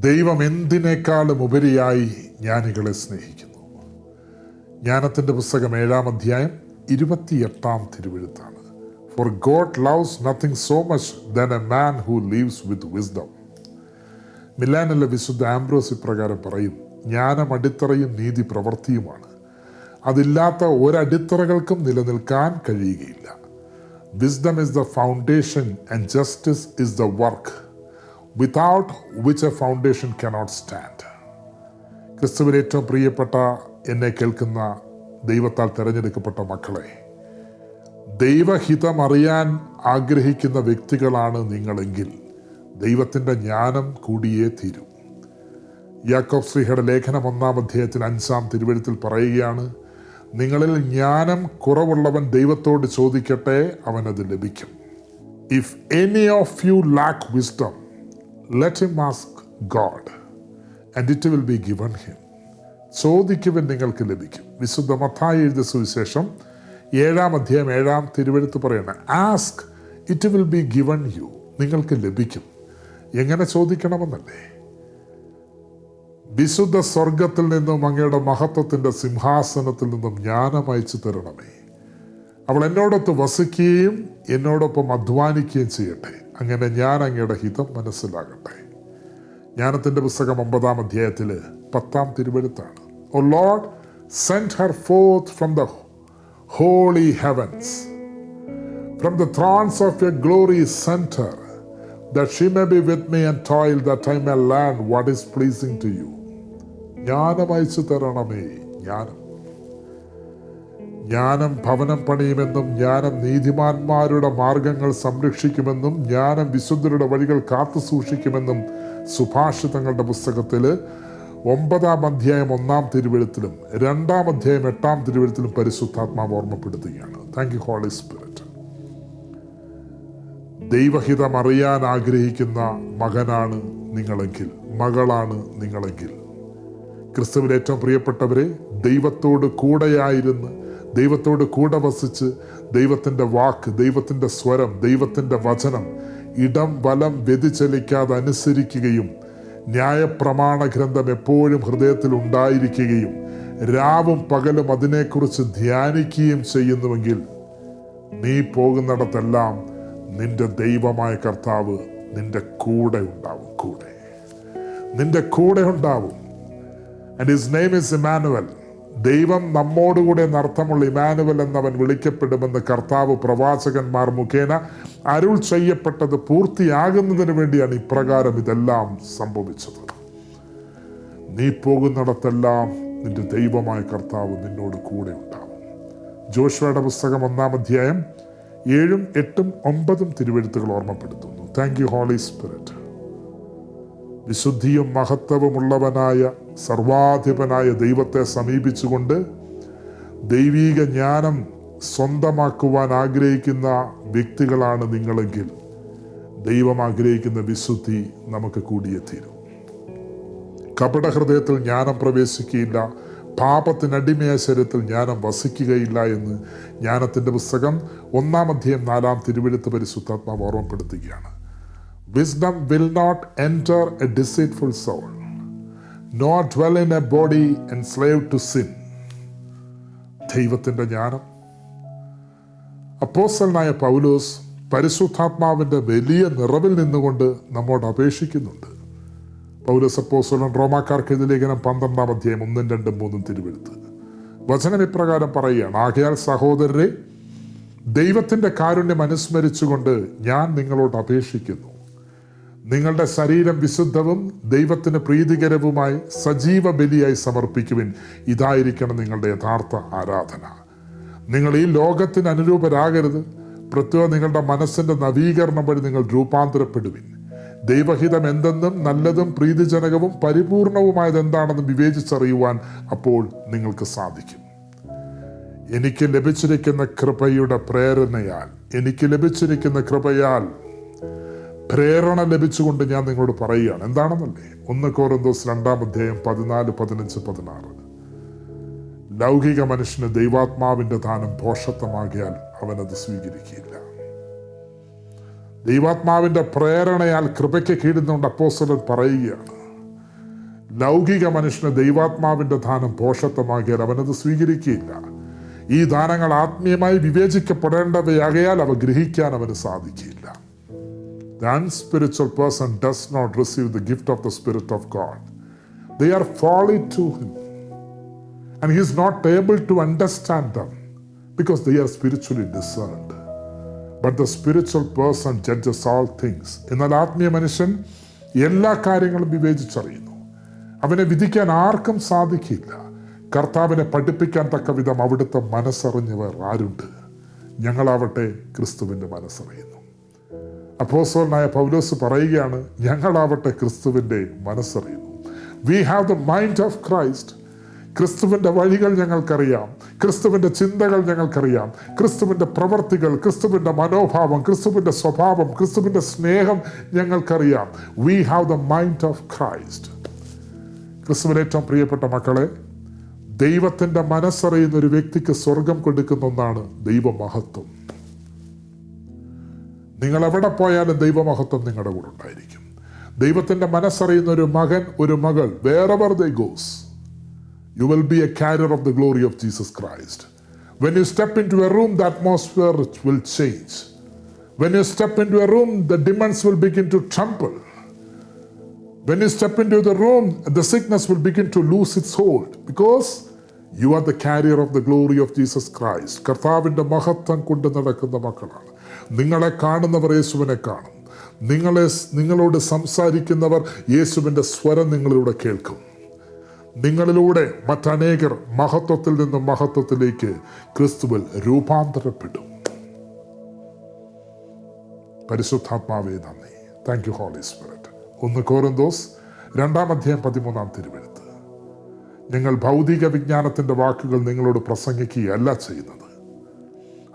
ദൈവം എന്തിനേക്കാളും ഉപരിയായി ജ്ഞാനികളെ സ്നേഹിക്കുന്നു. ജ്ഞാനത്തിന്റെ പുസ്തകം ഏഴാം അധ്യായം ഇരുപത്തിയെട്ടാം തിരുവഴുത്താണ്. For God loves nothing so much than a man who lives with wisdom മിലാനിലെ വിശുദ്ധ ആംബ്രോസ് ഇപ്രകാരം പറയും ജ്ഞാനം അടിത്തറയും നീതി പ്രവൃത്തിയുമാണ്. അതില്ലാത്ത ഒരടിത്തറകൾക്കും നിലനിൽക്കാൻ കഴിയുകയില്ല. Wisdom is the foundation and justice is the work without which a foundation cannot stand ക്രിസ്തുവിൽ ഏറ്റവും പ്രിയപ്പെട്ട എന്നെ കേൾക്കുന്ന ദൈവത്താൽ തിരഞ്ഞെടുക്കപ്പെട്ട മക്കളെ ദൈവഹിതം അറിയാൻ ആഗ്രഹിക്കുന്ന വ്യക്തികളാണ് നിങ്ങളെങ്കിൽ ദൈവത്തിന്റെ ജ്ഞാനം കൂടിയേ തീരൂ. യാക്കോബ് ശ്രീഹയുടെ ലേഖനം ഒന്നാം അധ്യായത്തിൽ അഞ്ചാം തിരുവഴുത്തിൽ പറയുകയാണ് നിങ്ങളിൽ ജ്ഞാനം കുറവുള്ളവൻ ദൈവത്തോട് ചോദിക്കട്ടെ അവനത് ലഭിക്കും. If any of you lack wisdom let him ask God and it will be given him ചോദിക്കുവൻ നിങ്ങൾക്ക് ലഭിക്കും. വിശുദ്ധ മത്തായി എഴുതിയ സുവിശേഷം ഏഴാം അധ്യായം ഏഴാം തിരുവെടുത്ത് പറയണം ask it will be given you നിങ്ങൾക്ക് ലഭിക്കും. എങ്ങനെ ചോദിക്കണമെന്നല്ലേ? വിശുദ്ധ സ്വർഗത്തിൽ നിന്നും അങ്ങയുടെ മഹത്വത്തിന്റെ സിംഹാസനത്തിൽ നിന്നും ജ്ഞാനം അയച്ചു തരണമേ. അവൾ എന്നോടൊത്ത് വസിക്കുകയും എന്നോടൊപ്പം അധ്വാനിക്കുകയും ചെയ്യട്ടെ. അങ്ങനെ ഞാൻ അങ്ങയുടെ ഹിതം മനസ്സിലാകട്ടെ. ജ്ഞാനത്തിന്റെ പുസ്തകം ഒമ്പതാം അധ്യായത്തിൽ പത്താം തിരുവഴുത്താണ്. O Lord send her forth from the holy heavens from the thrones of your glory send her that she may be with me and toil that I may learn what is pleasing to you. ജ്ഞാനം അയച്ചു തരണമേ ജ്ഞാനം. ജ്ഞാനം ഭവനം പണിയുമെന്നും ജ്ഞാനം നീതിമാന്മാരുടെ മാർഗങ്ങൾ സംരക്ഷിക്കുമെന്നും ജ്ഞാനം വിശുദ്ധരുടെ വഴികൾ കാത്തു സൂക്ഷിക്കുമെന്നും സുഭാഷിതങ്ങളുടെ പുസ്തകത്തിൽ ഒമ്പതാം അധ്യായം ഒന്നാം തിരുവഴുത്തിലും രണ്ടാം അധ്യായം എട്ടാം തിരുവഴുത്തിലും പരിശുദ്ധാത്മാവ് ഓർമ്മപ്പെടുത്തുകയാണ്. താങ്ക് യു ഹോളി സ്പിരിറ്റ് ദൈവഹിതം അറിയാൻ ആഗ്രഹിക്കുന്ന മകനാണ് നിങ്ങളെങ്കിൽ മകളാണ് നിങ്ങളെങ്കിൽ. ക്രിസ്തുവിൽ ഏറ്റവും പ്രിയപ്പെട്ടവരെ ദൈവത്തോട് കൂടെയായിരുന്ന് ദൈവത്തോട് കൂടെ വസിച്ച് ദൈവത്തിന്റെ വാക്ക് ദൈവത്തിന്റെ സ്വരം ദൈവത്തിന്റെ വചനം ഇടം വലം വ്യതിചലിക്കാതെ അനുസരിക്കുകയും ന്യായപ്രമാണ ഗ്രന്ഥം എപ്പോഴും ഹൃദയത്തിൽ ഉണ്ടായിരിക്കുകയും രാവും പകലും അതിനെക്കുറിച്ച് ധ്യാനിക്കുകയും ചെയ്യുന്നുവെങ്കിൽ നീ പോകുന്നിടത്തെല്ലാം നിന്റെ ദൈവമായ കർത്താവ് നിന്റെ കൂടെ ഉണ്ടാവും കൂടെ. നിന്റെ കൂടെ ഉണ്ടാവും. And his name is Emmanuel ദൈവം നമ്മോടുകൂടെ നർത്ഥമുള്ള ഇമാനുവൽ എന്നവൻ വിളിക്കപ്പെടുമെന്ന് കർത്താവ് പ്രവാചകന്മാർ മുഖേന അരുൾ ചെയ്യപ്പെട്ടത് പൂർത്തിയാകുന്നതിന് വേണ്ടിയാണ് ഇപ്രകാരം ഇതെല്ലാം സംഭവിച്ചത്. നീ പോകുന്നിടത്തെല്ലാം നിന്റെ ദൈവമായ കർത്താവ് നിന്നോട് കൂടെ ഉണ്ടാവും. ജോഷുവയുടെ പുസ്തകം ഒന്നാം അധ്യായം ഏഴും എട്ടും ഒമ്പതും തിരുവഴുത്തുകൾ ഓർമ്മപ്പെടുത്തുന്നു. താങ്ക് യു ഹോളി സ്പിരിറ്റ് വിശുദ്ധിയും മഹത്വമുള്ളവനായ സർവാധിപനായ ദൈവത്തെ സമീപിച്ചുകൊണ്ട് ദൈവീക ജ്ഞാനം സ്വന്തമാക്കുവാൻ ആഗ്രഹിക്കുന്ന വ്യക്തികളാണ് നിങ്ങളെങ്കിൽ ദൈവം ആഗ്രഹിക്കുന്ന വിശുദ്ധി നമുക്ക് കൂടിയെത്തീരും. തീരും കപടഹൃദയത്തിൽ ജ്ഞാനം പ്രവേശിക്കുകയില്ല. പാപത്തിനടിമയ ശരീരത്തിൽ ജ്ഞാനം വസിക്കുകയില്ല എന്ന് ജ്ഞാനത്തിന്റെ പുസ്തകം ഒന്നാം അധ്യായം നാലാം തിരുവഴുത്ത് പരിശുദ്ധാത്മാവ് ഓർമ്മപ്പെടുത്തുകയാണ്. Wisdom will not enter a deceitful soul, nor dwell in a body enslaved to sin. ദൈവത്തിന്റെ ജ്ഞാനം. അപ്പോസ്റ്റലനായ പൗലോസ് പരിശുദ്ധാത്മാവിന്റെ വലിയ നിറവിൽ നിന്നുകൊണ്ട് നമ്മോട് അപേക്ഷിക്കുന്നുണ്ട്. പൗലോസ് അപ്പോസ്തലൻ റോമാക്കാർക്ക് എഴുതിയ ലേഖനം പന്ത്രണ്ടാം അധ്യായം ഒന്നും രണ്ടും മൂന്നും തിരുവെടുത്ത് വചനം ഇപ്രകാരം പറയുകയാണ് ആകയാൽ സഹോദരരെ ദൈവത്തിന്റെ കാരുണ്യം അനുസ്മരിച്ചുകൊണ്ട് ഞാൻ നിങ്ങളോട് അപേക്ഷിക്കുന്നു. നിങ്ങളുടെ ശരീരം വിശുദ്ധവും ദൈവത്തിന് പ്രീതികരവുമായി സജീവ ബലിയായി സമർപ്പിക്കുവിൻ. ഇതായിരിക്കണം നിങ്ങളുടെ യഥാർത്ഥ ആരാധന. നിങ്ങൾ ഈ ലോകത്തിന് അനുരൂപരാകരുത്. പ്രത്യേക നിങ്ങളുടെ മനസ്സിന്റെ നവീകരണം വഴി നിങ്ങൾ രൂപാന്തരപ്പെടുവിൻ. ദൈവഹിതം എന്തെന്നും നല്ലതും പ്രീതിജനകവും പരിപൂർണവുമായത് എന്താണെന്ന് വിവേചിച്ചറിയുവാൻ അപ്പോൾ നിങ്ങൾക്ക് സാധിക്കും. എനിക്ക് ലഭിച്ചിരിക്കുന്ന കൃപയുടെ പ്രേരണയാൽ എനിക്ക് ലഭിച്ചിരിക്കുന്ന കൃപയാൽ പ്രേരണ ലഭിച്ചുകൊണ്ട് ഞാൻ നിങ്ങളോട് പറയുകയാണ്. എന്താണെന്നല്ലേ? ഒന്ന് കോരന്തോസ് രണ്ടാം അധ്യായം പതിനാല് പതിനഞ്ച് പതിനാറ്. ലൗകിക മനുഷ്യന് ദൈവാത്മാവിന്റെ ദാനം ഭോഷത്വമാകിയാൽ അവനത് സ്വീകരിക്കില്ല. ദൈവാത്മാവിന്റെ പ്രേരണയാൽ കൃപയ്ക്ക് കീഴുന്നുകൊണ്ട് അപ്പോസ്തലൻ പറയുകയാണ് ലൗകിക മനുഷ്യന് ദൈവാത്മാവിന്റെ ദാനം പോഷത്വമാകിയാൽ അവനത് സ്വീകരിക്കുകയില്ല ഈ ദാനങ്ങൾ ആത്മീയമായി വിവേചിക്കപ്പെടേണ്ടവയാകയാൽ അവ ഗ്രഹിക്കാൻ അവന് സാധിക്കില്ല. The unspiritual person does not receive the gift of the Spirit of God. They are folly to him. And he is not able to understand them because they are spiritually discerned. But the spiritual person judges all things. എന്നാൽ ആത്മീയ മനുഷ്യൻ എല്ലാ കാര്യങ്ങളും വിവേചിച്ചറിയുന്നു അവനെ വിധിക്കാൻ ആർക്കും സാധിക്കില്ല കർത്താവിനെ പഠിപ്പിക്കാൻ തക്ക വിധം അവിടുത്തെ മനസ്സറിഞ്ഞവർ ആരുണ്ട് ഞങ്ങളാവട്ടെ ക്രിസ്തുവിന്റെ മനസ്സറിയുന്നു അപ്പോസോലനായ പൗലോസ് പറയുകയാണ് ഞങ്ങളാവട്ടെ ക്രിസ്തുവിന്റെ മനസ്സറിയുന്നു. We have the mind of Christ ക്രിസ്തുവിന്റെ വഴികൾ ഞങ്ങൾക്കറിയാം. ക്രിസ്തുവിന്റെ ചിന്തകൾ ഞങ്ങൾക്കറിയാം. ക്രിസ്തുവിന്റെ പ്രവർത്തികൾ ക്രിസ്തുവിന്റെ മനോഭാവം ക്രിസ്തുവിന്റെ സ്വഭാവം ക്രിസ്തുവിന്റെ സ്നേഹം ഞങ്ങൾക്കറിയാം. We have the mind of Christ ക്രിസ്തുവിന് ഏറ്റവും പ്രിയപ്പെട്ട മക്കളെ ദൈവത്തിന്റെ മനസ്സറിയുന്ന ഒരു വ്യക്തിക്ക് സ്വർഗം കൊടുക്കുന്ന ഒന്നാണ് ദൈവമഹത്വം. നിങ്ങൾ എവിടെ പോയാലും ദൈവമഹത്വം നിങ്ങളുടെ കൂടെ ഉണ്ടായിരിക്കും. ദൈവത്തിന്റെ മനസ്സറിയുന്ന ഒരു മകൻ ഒരു മകൾ wherever thy goes you will be a carrier of the glory of Jesus Christ when you step in to a room the atmosphere will change when you step in to a room the demons will begin to trample when you step in to the room the sickness will begin to lose its hold because you are the carrier of the glory of Jesus Christ കർത്താവിന്റെ മഹത്വം കൊണ്ട് നടക്കുന്ന മക്കളാണ്. നിങ്ങളെ കാണുന്നവർ യേശുവിനെ കാണും. നിങ്ങളെ നിങ്ങളോട് സംസാരിക്കുന്നവർ യേശുവിന്റെ സ്വരം നിങ്ങളിലൂടെ കേൾക്കും. നിങ്ങളിലൂടെ മറ്റനേകർ മഹത്വത്തിൽ നിന്നും മഹത്വത്തിലേക്ക് ക്രിസ്തുവിൽ രൂപാന്തരപ്പെടും. പരിശുദ്ധാത്മാവേ നന്ദി. താങ്ക് യു ഹോളി സ്പിരിറ്റ് ഒന്ന് കോരന്തോസ് രണ്ടാം അധ്യായം പതിമൂന്നാം തിരുവെഴുത്ത്. ഞങ്ങൾ ഭൗതിക വിജ്ഞാനത്തിന്റെ വാക്കുകൾ നിങ്ങളോട് പ്രസംഗിക്കുകയല്ല ചെയ്യുന്നത്.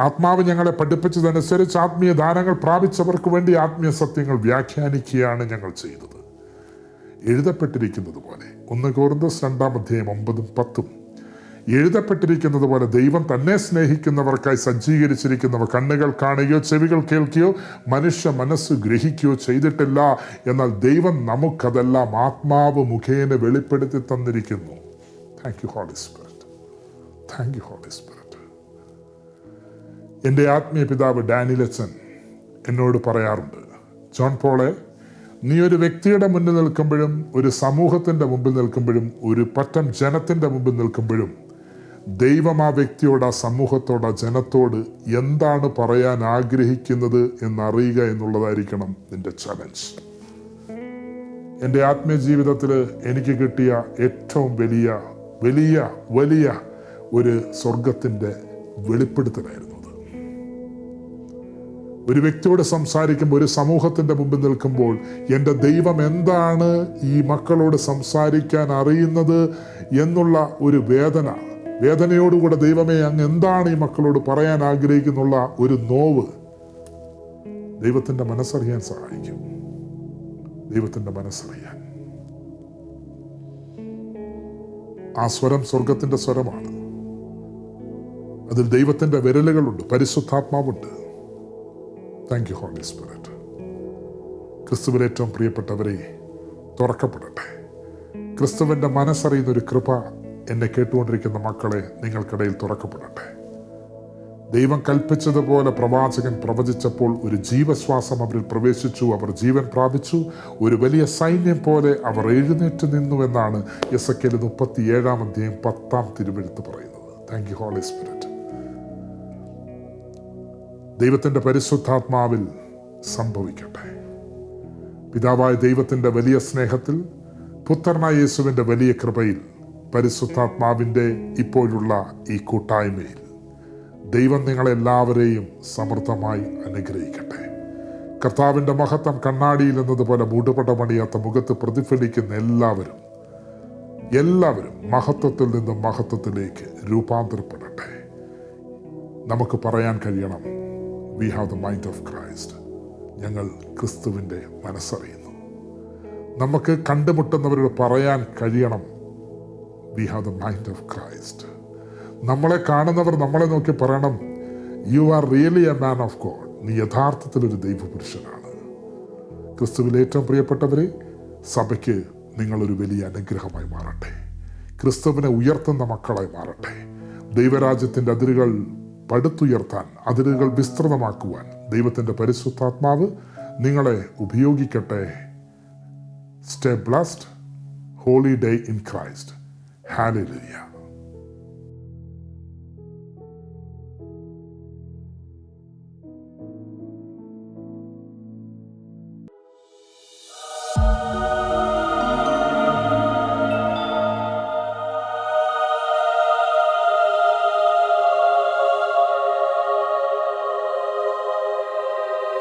ആത്മാവ് ഞങ്ങളെ പഠിപ്പിച്ചതനുസരിച്ച് ആത്മീയ ദാനങ്ങൾ പ്രാപിച്ചവർക്ക് വേണ്ടി ആത്മീയ സത്യങ്ങൾ വ്യാഖ്യാനിക്കുകയാണ് ഞങ്ങൾ ചെയ്തത്. എഴുതപ്പെട്ടിരിക്കുന്നത് പോലെ ഒന്ന് കോർന്തസ് രണ്ടാം അധ്യായം ഒമ്പതും പത്തും. എഴുതപ്പെട്ടിരിക്കുന്നത് പോലെ ദൈവം തന്നെ സ്നേഹിക്കുന്നവർക്കായി സജ്ജീകരിച്ചിരിക്കുന്നവ കണ്ണുകൾ കാണുകയോ ചെവികൾ കേൾക്കുകയോ മനുഷ്യ മനസ്സ് ഗ്രഹിക്കുകയോ ചെയ്തിട്ടില്ല. എന്നാൽ ദൈവം നമുക്കതെല്ലാം ആത്മാവ് മുഖേന വെളിപ്പെടുത്തി തന്നിരിക്കുന്നു. Thank you Holy Spirit thank you Holy Spirit എന്റെ ആത്മീയ പിതാവ് ഡാനിലച്ചൻ എന്നോട് പറയാറുണ്ട് ജോൺ പോളെ നീ ഒരു വ്യക്തിയുടെ മുന്നിൽ നിൽക്കുമ്പോഴും ഒരു സമൂഹത്തിന്റെ മുമ്പിൽ നിൽക്കുമ്പോഴും ഒരു പറ്റം ജനത്തിന്റെ മുമ്പിൽ നിൽക്കുമ്പോഴും ദൈവം ആ വ്യക്തിയോട് ആ സമൂഹത്തോട് ആ ജനത്തോട് എന്താണ് പറയാൻ ആഗ്രഹിക്കുന്നത് എന്നറിയുക എന്നുള്ളതായിരിക്കണം നിന്റെ ചലഞ്ച് എന്റെ ആത്മീയ ജീവിതത്തിൽ എനിക്ക് കിട്ടിയ ഏറ്റവും വലിയ വലിയ വലിയ ഒരു സ്വർഗത്തിന്റെ വെളിപ്പെടുത്തലായിരുന്നു. ഒരു വ്യക്തിയോട് സംസാരിക്കുമ്പോൾ ഒരു സമൂഹത്തിന്റെ മുമ്പിൽ നിൽക്കുമ്പോൾ എന്റെ ദൈവം എന്താണ് ഈ മക്കളോട് സംസാരിക്കാൻ അറിയുന്നത് എന്നുള്ള ഒരു വേദന. വേദനയോടുകൂടെ ദൈവമേ അങ്ങ് എന്താണ് ഈ മക്കളോട് പറയാൻ ആഗ്രഹിക്കുന്നുള്ള ഒരു നോവ് ദൈവത്തിന്റെ മനസ്സറിയാൻ സഹായിക്കും. ദൈവത്തിന്റെ മനസ്സറിയാൻ. ആ സ്വരം സ്വർഗത്തിന്റെ സ്വരമാണ്. അതിൽ ദൈവത്തിന്റെ വിരലുകളുണ്ട് പരിശുദ്ധാത്മാവുണ്ട്. താങ്ക് യു ഹോളി സ്പിരിറ്റ് ക്രിസ്തുവിൽ ഏറ്റവും പ്രിയപ്പെട്ടവരെ തുറക്കപ്പെടട്ടെ. ക്രിസ്തുവിന്റെ മനസ്സറിയുന്ന ഒരു കൃപ എന്നെ കേട്ടുകൊണ്ടിരിക്കുന്ന മക്കളെ നിങ്ങൾക്കിടയിൽ തുറക്കപ്പെടട്ടെ. ദൈവം കൽപ്പിച്ചതുപോലെ പ്രവാചകൻ പ്രവചിച്ചപ്പോൾ ഒരു ജീവശ്വാസം അവരിൽ പ്രവേശിച്ചു അവർ ജീവൻ പ്രാപിച്ചു. ഒരു വലിയ സൈന്യം പോലെ അവർ എഴുന്നേറ്റ് നിന്നു എന്നാണ് എസ് എ കെൽ മുപ്പത്തി ഏഴാം അധ്യായം പത്താം തിരുവെഴുത്ത് പറയുന്നത്. താങ്ക് യു ഹോളി സ്പിരിറ്റ് ദൈവത്തിന്റെ പരിശുദ്ധാത്മാവിൽ സംഭവിക്കട്ടെ. പിതാവായ ദൈവത്തിന്റെ വലിയ സ്നേഹത്തിൽ പുത്രനായ യേശുവിന്റെ വലിയ കൃപയിൽ പരിശുദ്ധാത്മാവിന്റെ ഇപ്പോഴുള്ള ഈ കൂട്ടായ്മയിൽ ദൈവം നിങ്ങളെല്ലാവരെയും സമൃദ്ധമായി അനുഗ്രഹിക്കട്ടെ. കർത്താവിന്റെ മഹത്വം കണ്ണാടിയിൽ എന്നതുപോലെ മൂടുപട പണിയാത്ത മുഖത്ത് പ്രതിഫലിക്കുന്ന എല്ലാവരും എല്ലാവരും മഹത്വത്തിൽ നിന്നും മഹത്വത്തിലേക്ക് രൂപാന്തരപ്പെടട്ടെ. നമുക്ക് പറയാൻ കഴിയണം we have the mind of Christ ഞങ്ങൾ ക്രിസ്തുവിന്റെ മനസ്സറിയുന്നു. നമുക്ക് കണ്ടുമുട്ടുന്നവരോട് പറയാൻ കഴിയണം. We have the mind of Christ നമ്മളെ കാണുന്നവർ നമ്മളെ നോക്കി പറയണം. You are really a man of God നീ യഥാർത്ഥത്തിലൊരു ദൈവപുരുഷനാണ്. ക്രിസ്തുവിൽ ഏറ്റവും പ്രിയപ്പെട്ടവരെ സഭയ്ക്ക് നിങ്ങളൊരു വലിയ അനുഗ്രഹമായി മാറട്ടെ. ക്രിസ്തുവിനെ ഉയർത്തുന്ന മക്കളായി മാറട്ടെ. ദൈവരാജ്യത്തിന്റെ അതിരുകൾ പടുത്തുയർത്താൻ അതിരുകൾ വിസ്തൃതമാക്കുവാൻ ദൈവത്തിന്റെ പരിശുദ്ധാത്മാവ് നിങ്ങളെ ഉപയോഗിക്കട്ടെ. Stay blessed holy day in Christ ഹാലിയ